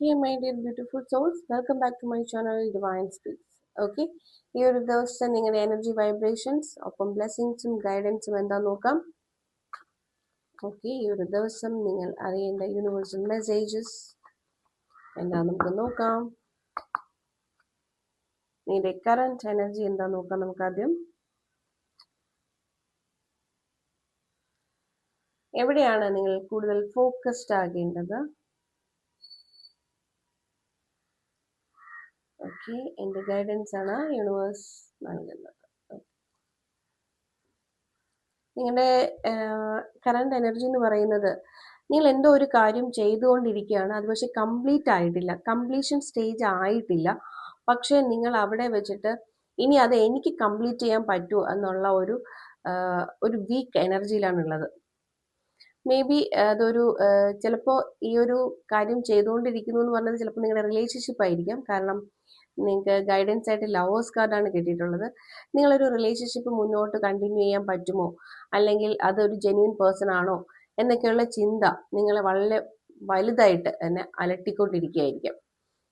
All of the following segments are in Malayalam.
Hey, my dear beautiful souls welcome back to my channel Divine Speaks okay ഈ ഒരു ദിവസത്തെ നിങ്ങളുടെ എനർജി വൈബ്രേഷൻസ് ഒപ്പം ബ്ലെസ്സിങ്സും ഗൈഡൻസും എന്താ നോക്കാം? ഓക്കെ ഈ ഒരു ദിവസം നിങ്ങൾ അറിയേണ്ട യൂണിവേഴ്സൽ മെസ്സേജസ് എന്താ നമുക്ക് നോക്കാം? നിങ്ങളുടെ കറന്റ് എനർജി എന്താ നോക്കാം നമുക്ക് ആദ്യം? എവിടെയാണ് നിങ്ങൾ കൂടുതൽ ഫോക്കസ്ഡ് ആകേണ്ടത്? ഓക്കെ. എന്റെ ഗൈഡൻസ് ആണ് യൂണിവേഴ്സ് നൽകുന്നത്. നിങ്ങളുടെ കറണ്ട് എനർജി എന്ന് പറയുന്നത് നിങ്ങൾ എന്തോ ഒരു കാര്യം ചെയ്തുകൊണ്ടിരിക്കുകയാണ്. അത് പക്ഷെ കംപ്ലീറ്റ് ആയിട്ടില്ല. കംപ്ലീഷൻ സ്റ്റേജ് ആയിട്ടില്ല. പക്ഷേ നിങ്ങൾ അവിടെ വെച്ചിട്ട് ഇനി അത് എനിക്ക് കംപ്ലീറ്റ് ചെയ്യാൻ പറ്റുമോ എന്നുള്ള ഒരു ഒരു വീക്ക് എനർജിയിലാണുള്ളത്. മേ ബി അതൊരു ചിലപ്പോൾ ഈ ഒരു കാര്യം ചെയ്തുകൊണ്ടിരിക്കുന്നു എന്ന് പറഞ്ഞത് ചിലപ്പോൾ നിങ്ങളുടെ റിലേഷൻഷിപ്പ് ആയിരിക്കാം. കാരണം നിങ്ങൾക്ക് ഗൈഡൻസ് ആയിട്ട് ലവേഴ്സ് കാർഡാണ് കിട്ടിയിട്ടുള്ളത്. നിങ്ങളൊരു റിലേഷൻഷിപ്പ് മുന്നോട്ട് കണ്ടിന്യൂ ചെയ്യാൻ പറ്റുമോ? അല്ലെങ്കിൽ അതൊരു ജെന്യൂൻ പേഴ്സൺ ആണോ? എന്നൊക്കെയുള്ള ചിന്ത നിങ്ങളെ വളരെ വലുതായിട്ട് തന്നെ അലട്ടിക്കൊണ്ടിരിക്കുകയായിരിക്കും.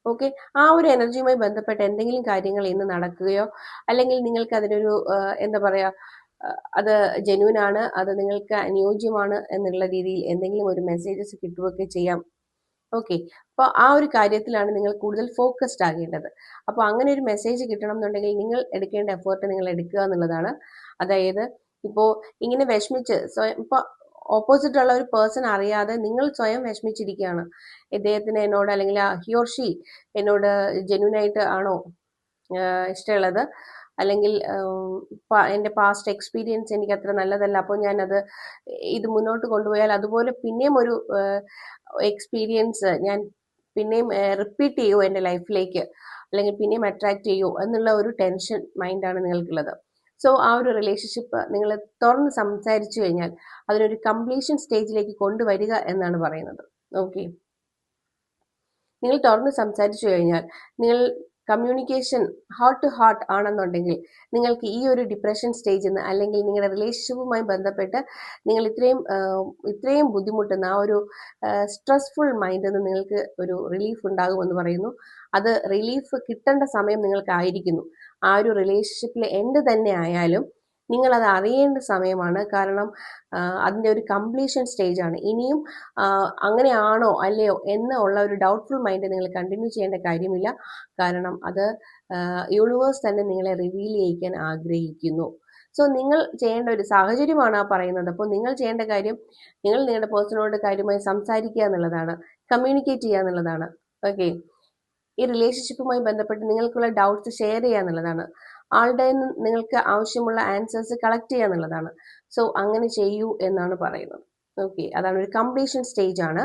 ഓക്കെ ആ ഒരു എനർജിയുമായി ബന്ധപ്പെട്ട എന്തെങ്കിലും കാര്യങ്ങൾ ഇന്ന് നടക്കുകയോ അല്ലെങ്കിൽ നിങ്ങൾക്ക് അതിനൊരു എന്താ പറയുക അത് ജെന്യൂൻ ആണ് അത് നിങ്ങൾക്ക് അനുയോജ്യമാണ് എന്നുള്ള രീതിയിൽ എന്തെങ്കിലും ഒരു മെസ്സേജസ് കിട്ടുകയൊക്കെ ചെയ്യാം. ഓക്കെ അപ്പോൾ ആ ഒരു കാര്യത്തിലാണ് നിങ്ങൾ കൂടുതൽ ഫോക്കസ്ഡ് ആകേണ്ടത്. അപ്പോൾ അങ്ങനെ ഒരു മെസ്സേജ് കിട്ടണം എന്നുണ്ടെങ്കിൽ നിങ്ങൾ എടുക്കേണ്ട എഫേർട്ട് നിങ്ങൾ എടുക്കുക എന്നുള്ളതാണ്. അതായത് ഇപ്പോൾ ഇങ്ങനെ വിഷമിച്ച് സ്വയം ഇപ്പോൾ ഓപ്പോസിറ്റ് ഉള്ള ഒരു പേഴ്സൺ അറിയാതെ നിങ്ങൾ സ്വയം വിഷമിച്ചിരിക്കുകയാണ്. ഇദ്ദേഹത്തിന് എന്നോട് അല്ലെങ്കിൽ ഹി ഓർ ഷീ എന്നോട് ജെന്യൂനായിട്ട് ആണോ ഇഷ്ടമുള്ളത്? അല്ലെങ്കിൽ എന്റെ പാസ്റ്റ് എക്സ്പീരിയൻസ് എനിക്ക് അത്ര നല്ലതല്ല. അപ്പോൾ ഞാനത് ഇത് മുന്നോട്ട് കൊണ്ടുപോയാൽ അതുപോലെ പിന്നെയും ഒരു എക്സ്പീരിയൻസ് ഞാൻ പിന്നെയും റിപ്പീറ്റ് ചെയ്യുമോ എന്റെ ലൈഫിലേക്ക് അല്ലെങ്കിൽ പിന്നെയും അട്രാക്ട് ചെയ്യുമോ എന്നുള്ള ഒരു ടെൻഷൻ മൈൻഡാണ് നിങ്ങൾക്കുള്ളത്. സോ ആ ഒരു റിലേഷൻഷിപ്പ് നിങ്ങൾ തുറന്ന് സംസാരിച്ചു കഴിഞ്ഞാൽ അതിനൊരു കംപ്ലീഷൻ സ്റ്റേജിലേക്ക് കൊണ്ടുവരിക എന്നാണ് പറയുന്നത്. ഓക്കെ നിങ്ങൾ തുറന്ന് സംസാരിച്ചു കഴിഞ്ഞാൽ നിങ്ങൾ കമ്മ്യൂണിക്കേഷൻ ഹാർട്ട് ടു ഹാർട്ട് ആണെന്നുണ്ടെങ്കിൽ നിങ്ങൾക്ക് ഈ ഒരു ഡിപ്രഷൻ സ്റ്റേജിൽ നിന്ന് അല്ലെങ്കിൽ നിങ്ങളുടെ റിലേഷൻഷിപ്പുമായി ബന്ധപ്പെട്ട് നിങ്ങൾ ഇത്രയും ഇത്രയും ബുദ്ധിമുട്ടുന്ന ആ ഒരു സ്ട്രെസ്ഫുൾ മൈൻഡിൽ നിന്ന് നിങ്ങൾക്ക് ഒരു റിലീഫ് ഉണ്ടാകുമെന്ന് പറയുന്നു. അത് റിലീഫ് കിട്ടേണ്ട സമയം നിങ്ങൾക്കായിരിക്കുന്നു. ആ ഒരു റിലേഷൻഷിപ്പിൽ എന്ത് തന്നെ ആയാലും നിങ്ങൾ അത് അറിയേണ്ട സമയമാണ്. കാരണം അതിന്റെ ഒരു കംപ്ലീഷൻ സ്റ്റേജ് ആണ്. ഇനിയും അങ്ങനെയാണോ അല്ലയോ എന്ന് ഉള്ള ഒരു ഡൗട്ട്ഫുൾ മൈൻഡ് നിങ്ങൾ കണ്ടിന്യൂ ചെയ്യേണ്ട കാര്യമില്ല. കാരണം അത് യൂണിവേഴ്സ് തന്നെ നിങ്ങളെ റിവീൽ ചെയ്യിക്കാൻ ആഗ്രഹിക്കുന്നു. സോ നിങ്ങൾ ചെയ്യേണ്ട ഒരു സാഹചര്യമാണ് ആ പറയുന്നത്. അപ്പോൾ നിങ്ങൾ ചെയ്യേണ്ട കാര്യം നിങ്ങൾ നിങ്ങളുടെ പേഴ്സണോട് കാര്യമായി സംസാരിക്കുക എന്നുള്ളതാണ്. കമ്മ്യൂണിക്കേറ്റ് ചെയ്യുക എന്നുള്ളതാണ്. ഓക്കെ ഈ റിലേഷൻഷിപ്പുമായി ബന്ധപ്പെട്ട് നിങ്ങൾക്കുള്ള ഡൗട്ട്സ് ഷെയർ ചെയ്യുക എന്നുള്ളതാണ്. ആളുടെ നിങ്ങൾക്ക് ആവശ്യമുള്ള ആൻസേഴ്സ് കളക്ട് ചെയ്യുക എന്നുള്ളതാണ്. സോ അങ്ങനെ ചെയ്യൂ എന്നാണ് പറയുന്നത്. ഓക്കെ അതാണ് ഒരു കംപ്ലീഷൻ സ്റ്റേജ് ആണ്.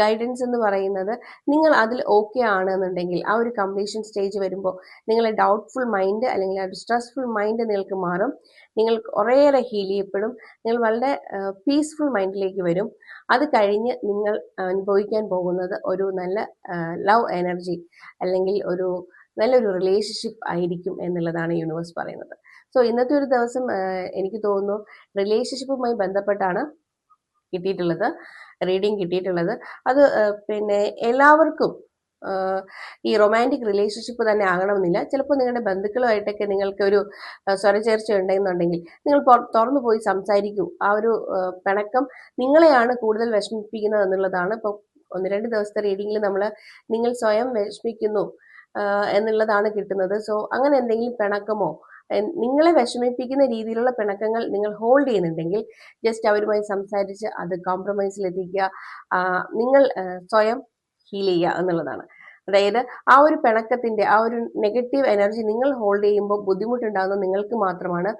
ഗൈഡൻസ് എന്ന് പറയുന്നത് നിങ്ങൾ അതിൽ ഓക്കെ ആണെന്നുണ്ടെങ്കിൽ ആ ഒരു കംപ്ലീഷൻ സ്റ്റേജ് വരുമ്പോൾ നിങ്ങളെ ഡൗട്ട്ഫുൾ മൈൻഡ് അല്ലെങ്കിൽ ആ ഒരു സ്ട്രെസ്ഫുൾ മൈൻഡ് നിങ്ങൾക്ക് മാറും. നിങ്ങൾ കുറേയേറെ ഹീൽ ചെയ്യപ്പെടും. നിങ്ങൾ വളരെ പീസ്ഫുൾ മൈൻഡിലേക്ക് വരും. അത് കഴിഞ്ഞ് നിങ്ങൾ അനുഭവിക്കാൻ പോകുന്നത് ഒരു നല്ല ലവ് എനർജി അല്ലെങ്കിൽ ഒരു നല്ലൊരു റിലേഷൻഷിപ്പ് ആയിരിക്കും എന്നുള്ളതാണ് യൂണിവേഴ്സ് പറയുന്നത്. സോ ഇന്നത്തെ ഒരു ദിവസം എനിക്ക് തോന്നുന്നു റിലേഷൻഷിപ്പുമായി ബന്ധപ്പെട്ടാണ് കിട്ടിയിട്ടുള്ളത് റീഡിങ് കിട്ടിയിട്ടുള്ളത്. അത് പിന്നെ എല്ലാവർക്കും ഈ റൊമാന്റിക് റിലേഷൻഷിപ്പ് തന്നെ ആകണമെന്നില്ല. ചിലപ്പോൾ നിങ്ങളുടെ ബന്ധുക്കളുമായിട്ടൊക്കെ നിങ്ങൾക്ക് ഒരു സ്വരചേർച്ച ഉണ്ടെന്നുണ്ടെങ്കിൽ നിങ്ങൾ തുറന്നു പോയി സംസാരിക്കൂ. ആ ഒരു പിണക്കം നിങ്ങളെയാണ് കൂടുതൽ വിഷമിപ്പിക്കുന്നത് എന്നുള്ളതാണ്. ഇപ്പോൾ ഒന്ന് രണ്ട് ദിവസത്തെ റീഡിങ്ങിൽ നമ്മൾ നിങ്ങൾ സ്വയം വിഷമിക്കുന്നു. എന്നുള്ളതാണ് കിട്ടുന്നത്. സോ അങ്ങനെ എന്തെങ്കിലും പിണക്കമോ? നിങ്ങളെ വിഷമിപ്പിക്കുന്ന രീതിയിലുള്ള പിണക്കങ്ങൾ നിങ്ങൾ ഹോൾഡ് ചെയ്യുന്നുണ്ടെങ്കിൽ ജസ്റ്റ് അവരുമായി സംസാരിച്ച് അത് കോംപ്രമൈസിലെത്തിക്കുക നിങ്ങൾ സ്വയം ഹീൽ ചെയ്യുക എന്നുള്ളതാണ്. അതായത് ആ ഒരു പിണക്കത്തിന്റെ ആ ഒരു നെഗറ്റീവ് എനർജി നിങ്ങൾ ഹോൾഡ് ചെയ്യുമ്പോൾ ബുദ്ധിമുട്ടുണ്ടാകുന്നത് നിങ്ങൾക്ക് മാത്രമാണ്.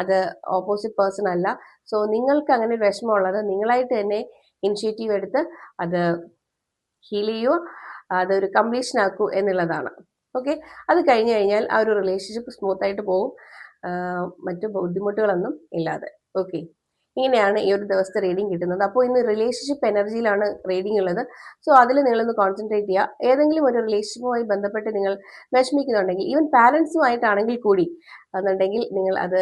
അത് ഓപ്പോസിറ്റ് പേഴ്സൺ അല്ല. സോ നിങ്ങൾക്ക് അങ്ങനെ വിഷമമുള്ളത് നിങ്ങളായിട്ട് തന്നെ ഇനിഷ്യേറ്റീവ് എടുത്ത് അത് ഹീൽ ചെയ്യുക. അതൊരു കംപ്ലീഷൻ ആക്കൂ എന്നുള്ളതാണ്. ഓക്കെ അത് കഴിഞ്ഞു കഴിഞ്ഞാൽ ആ ഒരു റിലേഷൻഷിപ്പ് സ്മൂത്ത് ആയിട്ട് പോകും മറ്റു ബുദ്ധിമുട്ടുകളൊന്നും ഇല്ലാതെ. ഓക്കെ ഇങ്ങനെയാണ് ഈ ഒരു ദിവസത്തെ റീഡിംഗ് കിട്ടുന്നത്. അപ്പോൾ ഇന്ന് റിലേഷൻഷിപ്പ് എനർജിയിലാണ് റീഡിംഗ് ഉള്ളത്. സോ അതിൽ നിങ്ങളൊന്ന് കോൺസെൻട്രേറ്റ് ചെയ്യുക. ഏതെങ്കിലും ഒരു റിലേഷൻഷിപ്പുമായി ബന്ധപ്പെട്ട് നിങ്ങൾ വിഷമിക്കുന്നുണ്ടെങ്കിൽ ഈവൻ പാരൻസുമായിട്ടാണെങ്കിൽ കൂടി എന്നുണ്ടെങ്കിൽ നിങ്ങൾ അത്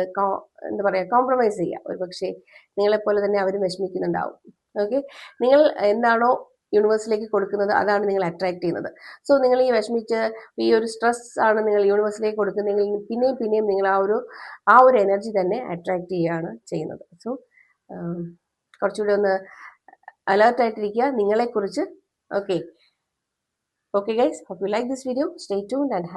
എന്താ പറയുക കോംപ്രമൈസ് ചെയ്യുക. ഒരു പക്ഷേ നിങ്ങളെപ്പോലെ തന്നെ അവർ വിഷമിക്കുന്നുണ്ടാവും. ഓക്കെ നിങ്ങൾ എന്താണോ യൂണിവേഴ്സിലേക്ക് കൊടുക്കുന്നത് അതാണ് നിങ്ങൾ അട്രാക്ട് ചെയ്യുന്നത്. സോ നിങ്ങൾ ഈ വിഷമിച്ച് ഈ ഒരു സ്ട്രെസ് ആണ് നിങ്ങൾ യൂണിവേഴ്സിലേക്ക് കൊടുക്കുന്നതെങ്കിൽ പിന്നെയും പിന്നെയും നിങ്ങൾ ആ ഒരു ആ ഒരു എനർജി തന്നെ അട്രാക്ട് ചെയ്യുകയാണ് ചെയ്യുന്നത്. സോ കുറച്ചുകൂടി ഒന്ന് അലേർട്ടായിട്ടിരിക്കുക നിങ്ങളെക്കുറിച്ച് okay okay guys hope you like this video stay tune and